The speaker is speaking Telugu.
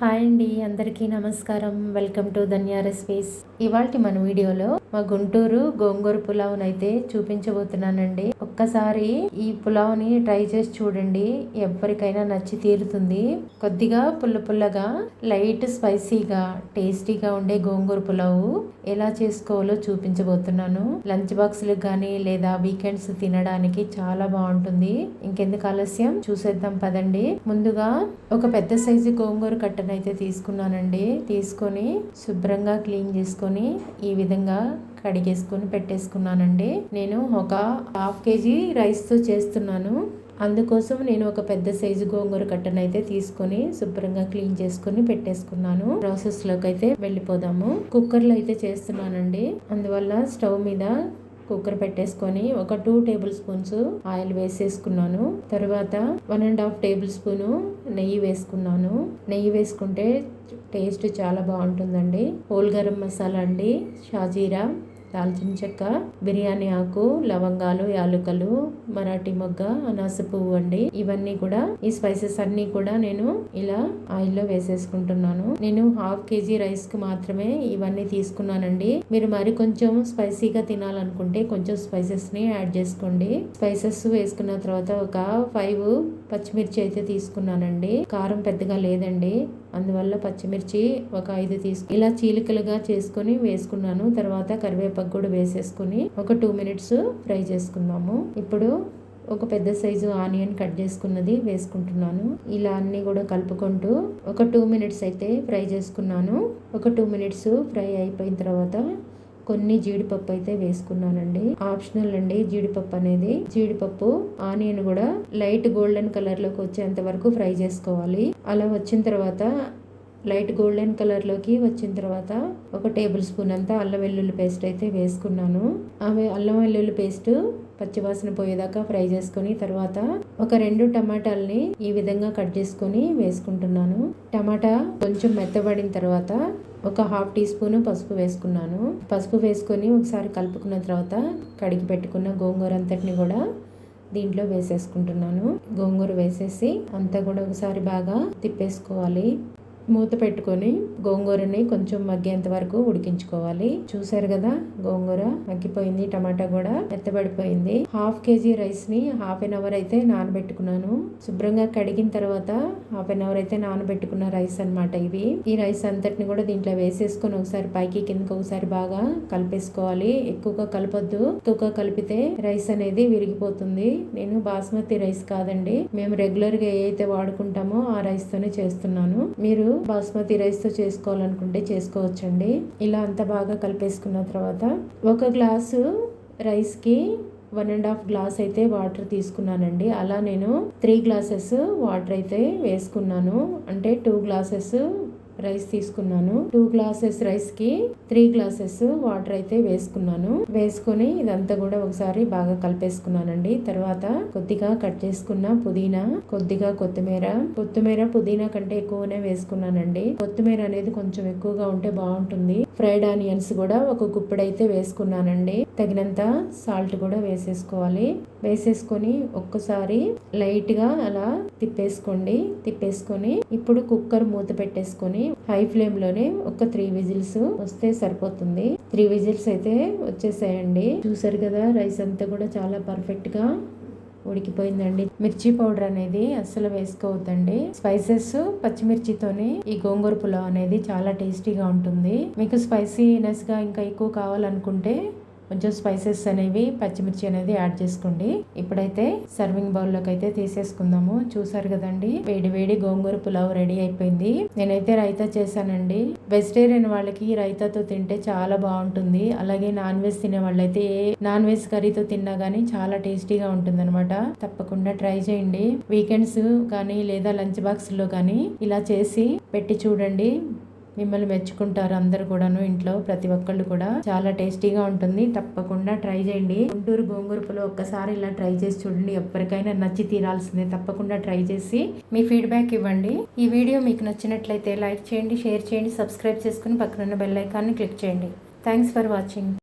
హాయ్ అండి అందరికీ నమస్కారం. Welcome to Dhanya recipes. ఇవాళ మన వీడియోలో మా గుంటూరు గోంగూర పులావ్ అయితే చూపించబోతున్నానండి. ఒక్కసారి ఈ పులావ్ని ట్రై చేసి చూడండి ఎవరికైనా నచ్చి తీరుతుంది. కొద్దిగా పుల్ల పుల్లగా లైట్ స్పైసీగా టేస్టీగా ఉండే గోంగూర పులావ్ ఎలా చేసుకోవాలో చూపించబోతున్నాను. లంచ్ బాక్స్లకు కానీ లేదా వీకెండ్స్ తినడానికి చాలా బాగుంటుంది. ఇంకెందుకు ఆలస్యం? చూసేద్దాం పదండి. ముందుగా ఒక పెద్ద సైజు గోంగూర కట్ట వాటర్ని అయితే తీసుకున్నానండి. తీసుకొని శుభ్రంగా క్లీన్ చేసుకొని ఈ విధంగా కడిగేసుకొని పెట్టేసుకున్నానండి. నేను ఒక హాఫ్ కేజీ రైస్తో చేస్తున్నాను. అందుకోసం నేను ఒక పెద్ద సైజు గోంగూర కట్టను అయితే తీసుకొని శుభ్రంగా క్లీన్ చేసుకుని పెట్టేసుకున్నాను. ప్రాసెస్లోకి అయితే వెళ్ళిపోదాము. కుక్కర్లో అయితే చేస్తున్నానండి. అందువల్ల స్టవ్ మీద కుక్కర్ పెట్టేసుకొని ఒక టూ టేబుల్ స్పూన్స్ ఆయిల్ వేసేసుకున్నాను. తర్వాత one and half tablespoon నెయ్యి వేసుకున్నాను. నెయ్యి వేసుకుంటే టేస్ట్ చాలా బాగుంటుందండి. హోల్ గరం మసాలా అండి. షాజీరా దాల్చిన చెక్క బిర్యానీ ఆకు లవంగాలు యాలుకలు మరాఠీ మొగ్గ అనాస పువ్వు అండి. ఇవన్నీ కూడా ఈ స్పైసెస్ అన్ని కూడా నేను ఇలా ఆయిల్లో వేసేసుకుంటున్నాను. నేను హాఫ్ కేజీ రైస్కు మాత్రమే ఇవన్నీ తీసుకున్నానండి. మీరు మరి కొంచెం స్పైసీగా తినాలనుకుంటే కొంచెం స్పైసెస్ని యాడ్ చేసుకోండి. స్పైసెస్ వేసుకున్న తర్వాత ఒక ఫైవ్ పచ్చిమిర్చి అయితే తీసుకున్నానండి. కారం పెద్దగా లేదండి. అందువల్ల పచ్చిమిర్చి ఒక ఐదు తీసుకు ఇలా చీలికలుగా చేసుకొని వేసుకున్నాను. తర్వాత కరివేపాకు కూడా వేసేసుకుని ఒక టూ మినిట్స్ ఫ్రై చేసుకున్నాము. ఇప్పుడు ఒక పెద్ద సైజు ఆనియన్ కట్ చేసుకున్నది వేసుకుంటున్నాను. ఇలా అన్ని కూడా కలుపుకుంటూ ఒక టూ మినిట్స్ అయితే ఫ్రై చేసుకున్నాను. ఒక టూ మినిట్స్ ఫ్రై అయిపోయిన తర్వాత కొన్ని జీడిపప్పు అయితే వేసుకున్నానండి. ఆప్షనల్ అండి జీడిపప్పు అనేది. జీడిపప్పు ఆనియన్ కూడా లైట్ గోల్డెన్ కలర్లోకి వచ్చేంత వరకు ఫ్రై చేసుకోవాలి. అలా వచ్చిన తర్వాత లైట్ గోల్డెన్ కలర్లోకి వచ్చిన తర్వాత ఒక టేబుల్ స్పూన్ అంతా అల్లం వెల్లుల్లి పేస్ట్ అయితే వేసుకున్నాను. అవి అల్లం వెల్లుల్లి పేస్ట్ పచ్చివాసన పోయేదాకా ఫ్రై చేసుకొని తర్వాత ఒక రెండు టమాటాలని ఈ విధంగా కట్ చేసుకొని వేసుకుంటున్నాను. టమాటా కొంచెం మెత్తబడిన తర్వాత ఒక హాఫ్ టీ స్పూన్ పసుపు వేసుకున్నాను. పసుపు వేసుకొని ఒకసారి కలుపుకున్న తర్వాత కడిగి పెట్టుకున్న గోంగూర అంతటిని కూడా దీంట్లో వేసేసుకుంటున్నాను. గోంగూర వేసేసి అంతా కూడా ఒకసారి బాగా తిప్పేసుకోవాలి. మూత పెట్టుకొని గోంగూరని కొంచెం మగ్గేంత వరకు ఉడికించుకోవాలి. చూసారు కదా గోంగూర మగ్గిపోయింది టమాటా కూడా మెత్తబడిపోయింది. హాఫ్ కేజీ రైస్ని హాఫ్ ఎన్ అవర్ అయితే నానబెట్టుకున్నాను. శుభ్రంగా కడిగిన తర్వాత హాఫ్ అన్ అవర్ అయితే నానబెట్టుకున్న రైస్ అనమాట ఇవి. ఈ రైస్ అంతటిని కూడా దీంట్లో వేసేసుకొని ఒకసారి పైకి కిందకి ఒకసారి బాగా కలిపేసుకోవాలి. ఎక్కువగా కలపొద్దు. ఎక్కువగా కలిపితే రైస్ అనేది విరిగిపోతుంది. నేను బాస్మతి రైస్ కాదండి. మేము రెగ్యులర్గా ఏ అయితే వాడుకుంటామో ఆ రైస్ తోనే చేస్తున్నాను. మీరు బాస్మతి రైస్తో చేసుకోవాలనుకుంటే చేసుకోవచ్చండి. ఇలా అంతా బాగా కలిపేసుకున్న తర్వాత ఒక గ్లాసు రైస్కి వన్ అండ్ హాఫ్ గ్లాస్ అయితే వాటర్ తీసుకున్నానండి. అలా నేను త్రీ గ్లాసెస్ వాటర్ అయితే వేసుకున్నాను. అంటే టూ గ్లాసెస్ రైస్ తీసుకున్నాను. టూ గ్లాసెస్ రైస్కి త్రీ గ్లాసెస్ వాటర్ అయితే వేసుకున్నాను. వేసుకొని ఇదంతా కూడా ఒకసారి బాగా కలిపేసుకున్నానండి. తర్వాత కొద్దిగా కట్ చేసుకున్న పుదీనా కొద్దిగా కొత్తిమీర. కొత్తిమీర పుదీనా కంటే ఎక్కువనే వేసుకున్నానండి. కొత్తిమీర అనేది కొంచెం ఎక్కువగా ఉంటే బాగుంటుంది. ఫ్రైడ్ ఆనియన్స్ కూడా ఒక గుప్పెడైతే వేసుకున్నానండి. తగినంత సాల్ట్ కూడా వేసేసుకోవాలి. వేసేసుకొని ఒక్కసారి లైట్గా అలా తిప్పేసుకోండి. తిప్పేసుకొని ఇప్పుడు కుక్కర్ మూత పెట్టేసుకొని హై ఫ్లేమ్లోనే ఒక త్రీ విజిల్స్ వస్తే సరిపోతుంది. త్రీ విజిల్స్ అయితే వచ్చేసాయండి. చూసారు కదా రైస్ అంతా కూడా చాలా పర్ఫెక్ట్గా ఉడికిపోయిందండి. మిర్చి పౌడర్ అనేది అస్సలు వేసుకోవద్దండి. స్పైసెస్ పచ్చిమిర్చితోనే ఈ గోంగూర పులావ్ అనేది చాలా టేస్టీగా ఉంటుంది. మీకు స్పైసీనెస్గా ఇంకా ఎక్కువ కావాలనుకుంటే కొంచెం స్పైసెస్ అనేవి పచ్చిమిర్చి అనేది యాడ్ చేసుకోండి. ఇప్పుడైతే సర్వింగ్ బౌల్లోకి అయితే తీసేసుకుందాము. చూసారు కదండి వేడి వేడి గోంగూర పులావ్ రెడీ అయిపోయింది. నేనైతే రైతా చేశానండి. వెజిటేరియన్ వాళ్ళకి రైతాతో తింటే చాలా బాగుంటుంది. అలాగే నాన్ వెజ్ తినే వాళ్ళైతే ఏ నాన్ వెజ్ కర్రీతో తిన్నా గానీ చాలా టేస్టీగా ఉంటుంది అనమాట తప్పకుండా ట్రై చేయండి. వీకెండ్స్ కానీ లేదా లంచ్ బాక్స్లో కానీ ఇలా చేసి పెట్టి చూడండి. మిమ్మల్ని మెచ్చుకుంటారు అందరు కూడాను ఇంట్లో ప్రతి ఒక్కళ్ళు కూడా. చాలా టేస్టీగా ఉంటుంది. తప్పకుండా ట్రై చేయండి. గుంటూరు గోంగూరపులో ఒక్కసారి ఇలా ట్రై చేసి చూడండి. ఎవరికైనా నచ్చి తీరాల్సిందే. తప్పకుండా ట్రై చేసి మీ ఫీడ్బ్యాక్ ఇవ్వండి. ఈ వీడియో మీకు నచ్చినట్లయితే లైక్ చేయండి షేర్ చేయండి సబ్స్క్రైబ్ చేసుకుని పక్కనున్న బెల్ ఐకాన్ని క్లిక్ చేయండి. Thanks for watching.